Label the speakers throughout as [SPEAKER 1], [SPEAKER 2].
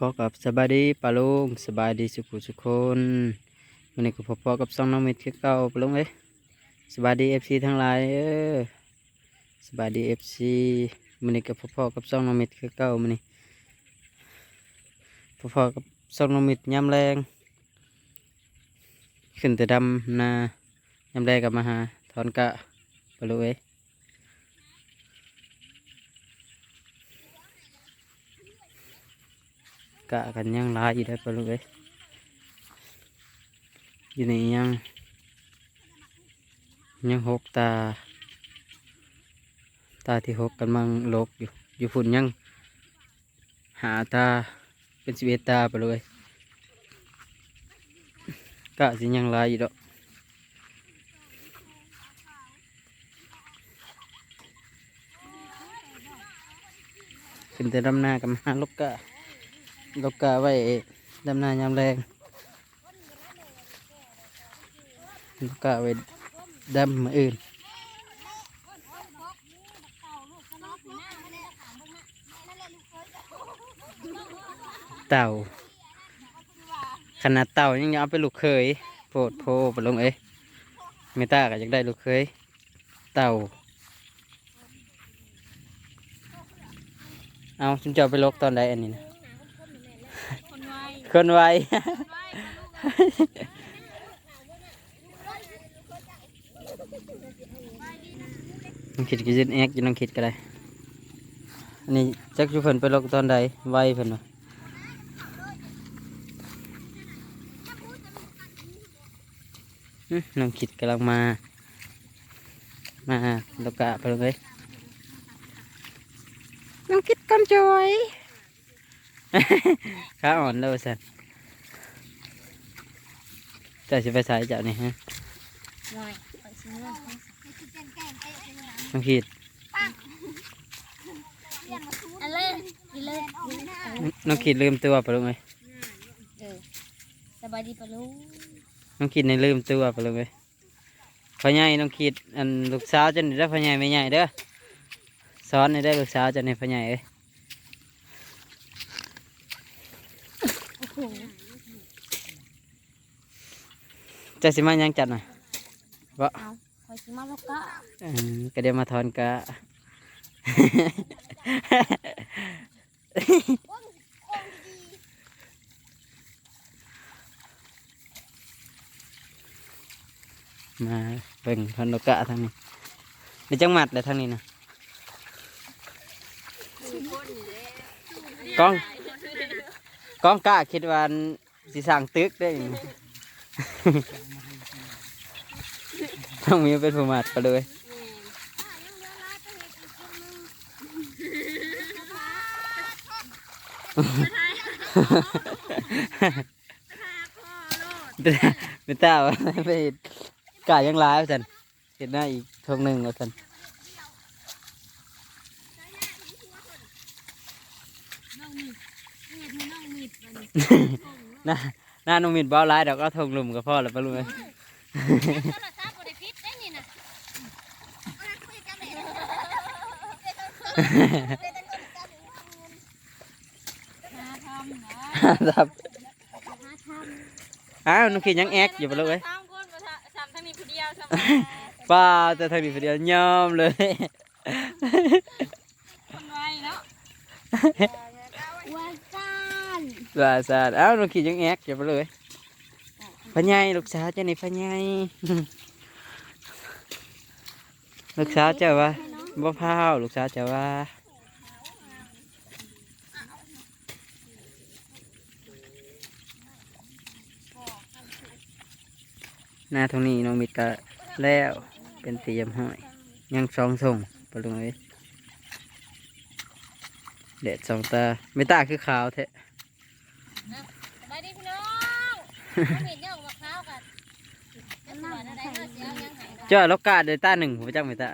[SPEAKER 1] ก็กับสบายดีปาลุงสบายดีสุขุสุคนวันนี้ก็พอๆกับซองน้องม็ดคือเก่าปาลุงเอ้ยสบายดีเอฟซีทั้งหลายเออสบายดีเอฟซีวันนี้ก็พอๆกับซองน้องม็ดคือเก่ามันนี้พอๆกับซองน้องม็ดยามแรงขึ้นแต่ดำนายามแรงกับมาหาถอนกะปาลุงเอ้ย กะกันยังลายอยู่ได้ปะลูกเอ้ยอยู่ในยังยังหกตา ตาที่หกกันมังโลกอยู่อยู่ฝุ่นยังหาตาเป็นสิบเอ็ดตาไปเลยกะสิยังลายอยู่ดอกขึ้นแต่ดำหน้ากับมาลกกะ ลกกาไว้ดำนายามแรงลกกาไว้ดำมืออื่นเต่าขนาดเต่ายังยังเอาไปลูกเคยโพดโพไปลงเอ้ยไม่ตาก็อยากได้ลูกเคยเต่าเอาฉันจะเอไปลกตอนใดอันนี้นะ
[SPEAKER 2] คนไว
[SPEAKER 1] น้องคิดก็ยินแอกอยินน้องคิดก็ได้อันนี้จักจุเพิ่นไปลกตอนใดไวเพิ่นวะอื้อน้องคิดกำลังมา มาลกกะไปลงเลยน้องคิดกันจอย ขาอ่อนเลยสันเจะสิไปสายเจ้านี่ฮะ
[SPEAKER 2] ไวไปซื้อ
[SPEAKER 1] น้องคิด
[SPEAKER 2] อันเลยกินเลย
[SPEAKER 1] น้องคิดลืมตัวไปลงเลย
[SPEAKER 2] เออสบายดีปะลูก
[SPEAKER 1] น้องคิดในลืมตัวไปเลยพ่อใหญ่น้องคิดอันลูกสาวเจันได้อพ่อใหญ่ไม่ใหญ่เด้อสอนในได้อลูกสาวเจันในพ่อใหญ่เอ้ย
[SPEAKER 2] โอ้โห
[SPEAKER 1] เจะสิมาหยังจัดน่ะบ่
[SPEAKER 2] เอาคอยซื้อมาแล้วก็
[SPEAKER 1] อืมก็เดี๋ยวมาถอนกะมาเบิ่งถอนนกกะทางนี้นี่จังหมัดเลยทางนี้นะกล้อง ก้องกะคิดว่าสิสั่งตึกได้ ต้องมีเป็นผู้มัดไปเลยไม่ต้าว่าไปเฮ็ดกายังร้ายว่าสันเห็นหน้าอีกทงหนึ่งว่าสัน
[SPEAKER 2] น้องมีดเนี่ยมีน้องมีดมั น
[SPEAKER 1] หน้าหน้าน้องมินบ้าร้ายเดี๋ยวก็ทงลุมกับพ่อแล้วปะลุงเอ้ย
[SPEAKER 2] โทรศัพท์บริพิษได้นี่นะหาทำนะ
[SPEAKER 1] ครับ
[SPEAKER 2] หาทำ
[SPEAKER 1] อ้าวน้องคิดยังแอกอยู่ปะลุงเอ้ย
[SPEAKER 2] สามคนมาทำทั้งนี้ผู้เดียวทำ
[SPEAKER 1] ป้าแต่ทางนี้เดียวยอมเลย
[SPEAKER 2] คนไวเนาะวันจั นทร์
[SPEAKER 1] ลาซาดอ้าวน้องคิดยังแอกอยู่ปะลุงเอ้ยพะไยลูกสาวเจ้านี่พะไยลูกสาวเจ้าว่าบ่พาวลูกสาวเจ้าว่าหน้าตรงนี้น้องมิดก็แล้วเป็นเตรียมห้อย ยังสองส่งปลุงเอ้ยเด็ดสองตาไม่ตาคือขาวแท้
[SPEAKER 2] สบายดีพี่น้องน้องมีด เนี่ยออกมาข้าวกันจะสวยอะไรเนาะเสียวยังไง
[SPEAKER 1] เจ้าล็อกกาเดต้าหนึ่งผมจักไม่ตา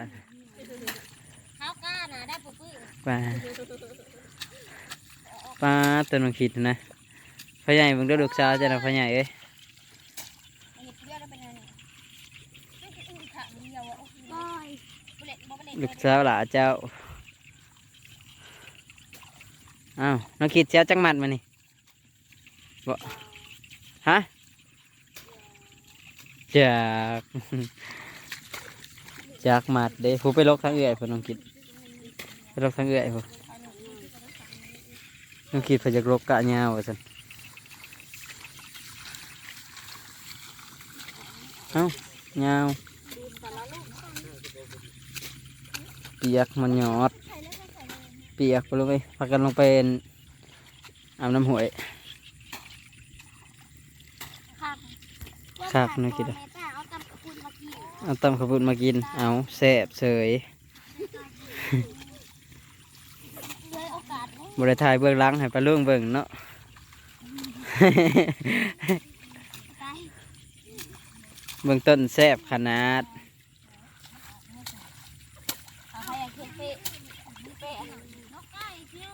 [SPEAKER 2] ข้าวกาน่ะได้ปุ๊บปุ๊บ
[SPEAKER 1] ปลาปลาตัวน้องขีดนะพ่อใหญ่เบิ่งดูลูกสาวเจ้านะพ่อใหญ่เอ้ย
[SPEAKER 2] อันนี้เปรี้ยวแล้วเป็นไงเนี่ยไม่ใช่อื่นค่ะมันเดียวอะโอ้โหบุเล็ตบุเล็ต
[SPEAKER 1] ลูกสาวหลาเจ้าอ้าวน้องขีดเจ้าจังหมัดมานี่บ่ ฮะจากจากหมัดเด้ผู้ไปลกทางเอื่อยเพิ่นน้องคิดไปลกทางเอื่อยพุ่นน้องคิดเพิ่นจะลกกะยาวว่าซั่นเอ้ายาวเปียกมันหยอด เปียกไปลงไปพากันลงไปอาบน้ำหวย
[SPEAKER 2] ครับ
[SPEAKER 1] ครับนึกคิดว่า
[SPEAKER 2] แม่ป้าเอาตำกระพุนมากิน
[SPEAKER 1] เอาตำข้าวปุ้นมากินเอาแซ่บเสย
[SPEAKER 2] เลยโอกาสไหม
[SPEAKER 1] บริทายเบื้องหลังให้ปลาลุงเบิ่งเนาะ
[SPEAKER 2] ไป
[SPEAKER 1] เบื้องต้นแซ่บขนาด
[SPEAKER 2] เอาใครอยากกินเป๊ะเป๊ะ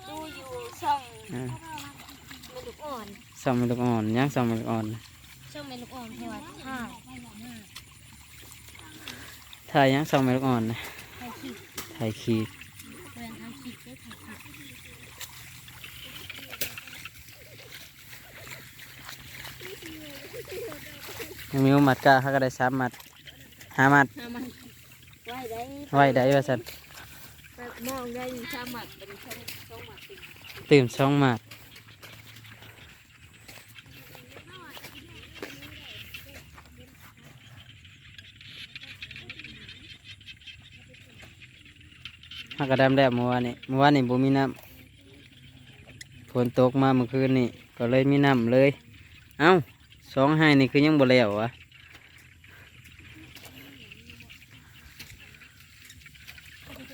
[SPEAKER 2] ดูอยู่ช่อง
[SPEAKER 1] อ่า
[SPEAKER 2] เมลูกอ่อน
[SPEAKER 1] สองเมลูกอ่อนย่างสองเมลูกอ่อน
[SPEAKER 2] ช่องเมลูกอ่อนเทวดาห้า
[SPEAKER 1] ถ่ายย่างสองเมลูกอ่อนนะ
[SPEAKER 2] ใครคิด
[SPEAKER 1] ถ่ายขีด
[SPEAKER 2] เรียนทางคิดได้ถ่ายคิด
[SPEAKER 1] ยังมีมัดกะเขาก็ได้สามมัดห้ามัด
[SPEAKER 2] ห้ามันไว้ได้
[SPEAKER 1] ไว้ได้ว่าสัน
[SPEAKER 2] มองได้สามหมัดเป็นช่องช่องหมัดติด
[SPEAKER 1] ตื่มสองมัด ฮักกระดำแดดเมื่อวานนี้เมื่อวานนี้บ่มีน้ำฝนตกมาเมื่อคืนนี่ก็เลยมีน้ำเลย เอ้าสองให้นี่คือยังบ่แล้ววะ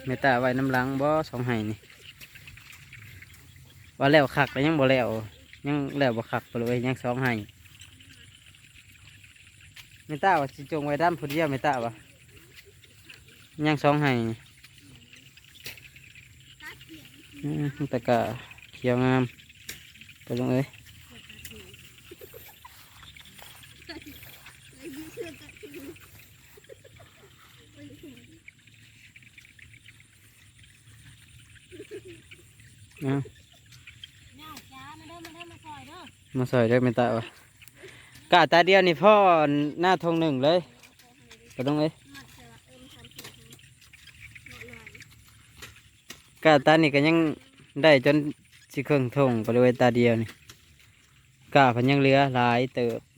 [SPEAKER 1] เมตตาไว้น้ำหลังบ่สองให้นี่ว่าแล้วคักแต่ยังบ่แล้วยังแล้วบ่คักไปเลยยังสองให้เมตตาว่าสิจงไว้ด้านผู้เดียวเมตตาว่ยังสองให้นี่อืม แต่ก็เขียวงามไปลงเอ้ยเอา
[SPEAKER 2] น่าจ้ามาเด้อมาเด้อมาซอยเด้อ
[SPEAKER 1] ได้ไม่ตาวะกะตาเดียวนี่พ่อหน้าทงหนึ่งเลยไปตรงเลย กะตานี่ก็ยังได้จนสิเครื่องทงก็เลยตาเดียวนี่กะเพันยังเหลือหลายเติบ
[SPEAKER 2] ใ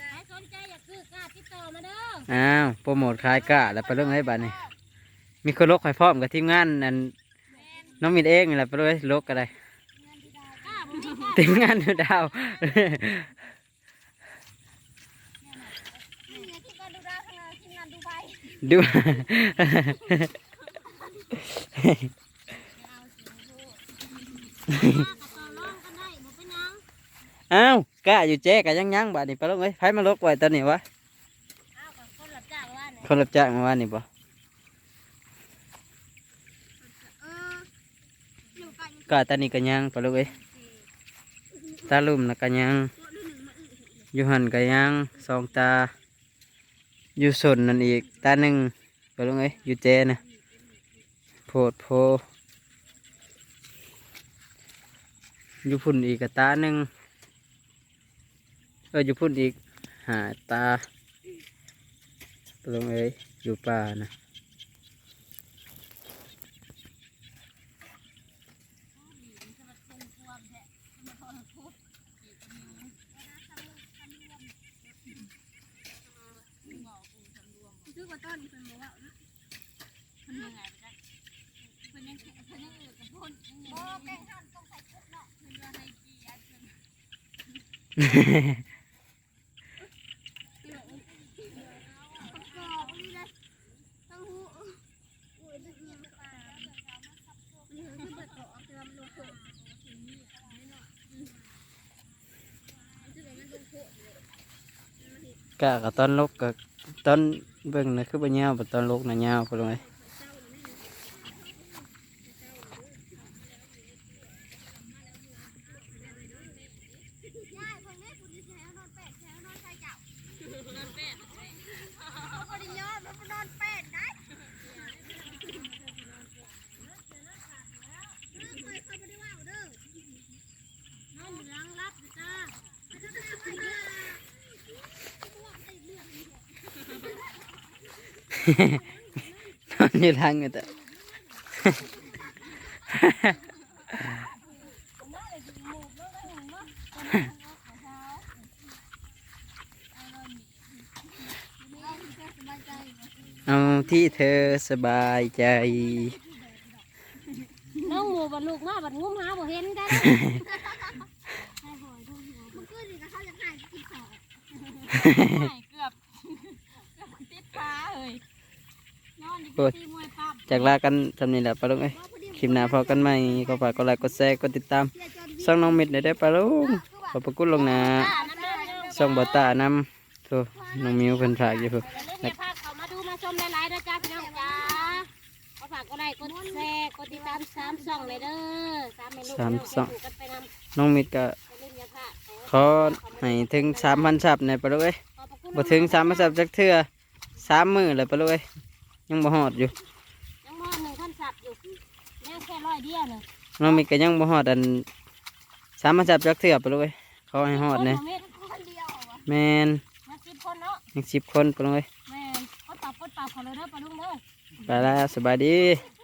[SPEAKER 2] ครสนใจอยากซื้อกล้าติดต่อมาเด้อ
[SPEAKER 1] อ้าวโปรโมทขายกะแล้วไปลงให้บ้านนี่มีคนลกให้พร้อมกับทีมงานนั่นน้องมิดเองนี่แหละไปเลยลกก็ได้
[SPEAKER 2] กล้าบ่มีกล้า
[SPEAKER 1] ทีมงานดูดาว
[SPEAKER 2] เนี่ยที่การดูดาวขนาดทีมงานดู ไบ
[SPEAKER 1] ดู
[SPEAKER 2] กล้ากับต่อรองกันได้บ่เป็นหยัง
[SPEAKER 1] อ้าวกะอยู่แจ๊กะยังยังบ้านนี่ไปลงเอ้ยไผมาลกไว้ตอนนี้วะ
[SPEAKER 2] อ้าวกับคนรับจ้างว่าเนี่ย
[SPEAKER 1] คนรับจ้างมาว่านี่บ่
[SPEAKER 2] เอออยู่กัน
[SPEAKER 1] กะตอนนี้ก็ยังไปลงเอ้ยตาลุ่มนะก็ยังอยู่หันก็ยังสองตา อยู่สนนั่นอีกตาหนึ่งไปลงเอ้ยอยู่เจนะโพดโพอยู่พุ่นอีกกะตาหนึ่งเอออยู่พุ่นอีกหาตาไปลงเอ้ยอยู่ป่านะ
[SPEAKER 2] คือว่า ต้นเพิ่นบอกว่าเพิ่นยังไงไปจ้ะเพิ่นยังเพิ่นยังอยู่กับพุ่นบ่แป้งหั่นต้องใส่ชุดเนาะเพิ่นว่าให้กี่อันเพิ่นประกอบนี่นะต้องหูโอ้ยดึกยังป่านี่คือเปิดเกาะเอาไปลำลงโคถึงนี่ไม่เนาะจะเป็นมันลงโคเลย
[SPEAKER 1] กกับตอนลกกับตอน เบิ่งนะคือบ่ยาวบ่ตอนลกนะยาวพุ่นเล
[SPEAKER 2] ยายคนนี้คุณดีแถวนอนแปดแถวนอนใส่เจ้านอนแปดเขาก็ได้ยอดมันนอนแปดได้เขาไม่ได้ว่าเด้อ
[SPEAKER 1] นอนอยู่ทางอยู่แต่เอาที่เธอสบายใจ
[SPEAKER 2] น้องหมูบัดลูกมาบัดงุ้มหาบ่เห็นกัน
[SPEAKER 3] มันคือสิเขาจะหายกินของ
[SPEAKER 2] เกือบเกือบติดฟ้าเลยนอนอยู่
[SPEAKER 1] โอ้ย
[SPEAKER 2] ที่มวยปั๊บ
[SPEAKER 1] จากลากันสำนี้แหละปะลุงเอ้ยคลิปหน้าพอกันใหม่ก็ฝากกดไลค์กดแชร์กดติดตามช่องน้องมิดได้ได้อปะลุงขอบพระคุณลงหนา
[SPEAKER 2] อ่านั่นเด้อเด้อ
[SPEAKER 1] ช่องบอตานำโธ่น้องมิวเพิ่นฝากอยู่พุ่น
[SPEAKER 2] อย่าลืมอย่าพลาดเข้ามาดูมาชมหลายๆนะจ้าพี่น้องจ้าขอฝากกดไลค์กดแชร์กดติดตามสามช่องเลยเด้อสามเมนูกันไปนำ
[SPEAKER 1] น้องมิดก็
[SPEAKER 2] อย่าลืมอย่าพลาด
[SPEAKER 1] ขอให้ถึง3,000ซับในอยปะลุงเอ้ย
[SPEAKER 2] ขอบพระคุณ
[SPEAKER 1] บ่ถึง3,000ซับจักเทื่อสามมื้อเลยปะลุงเอ้ย ยังบ่ฮอดอยู่
[SPEAKER 2] ยังมอหนึ่งท่านสับอยู่ยังแค่ร้อยเดียวเนอะ
[SPEAKER 1] น้องมิดก็ยังบ่ฮอดอัน3,000ซับจักเทื่อปะลุงเอ้ยขอให้ฮอดแหน่
[SPEAKER 2] คน
[SPEAKER 3] คนเดียวเหรอวะ
[SPEAKER 1] แม่น
[SPEAKER 2] มาสิบคนเนาะ
[SPEAKER 1] ยัง10คนปะลุงเอ้ย
[SPEAKER 2] แม่นเขาตับคนตับเขาเลยเด้อปลาลุงเด้อ
[SPEAKER 1] ไปแล้วสบายดี
[SPEAKER 3] ส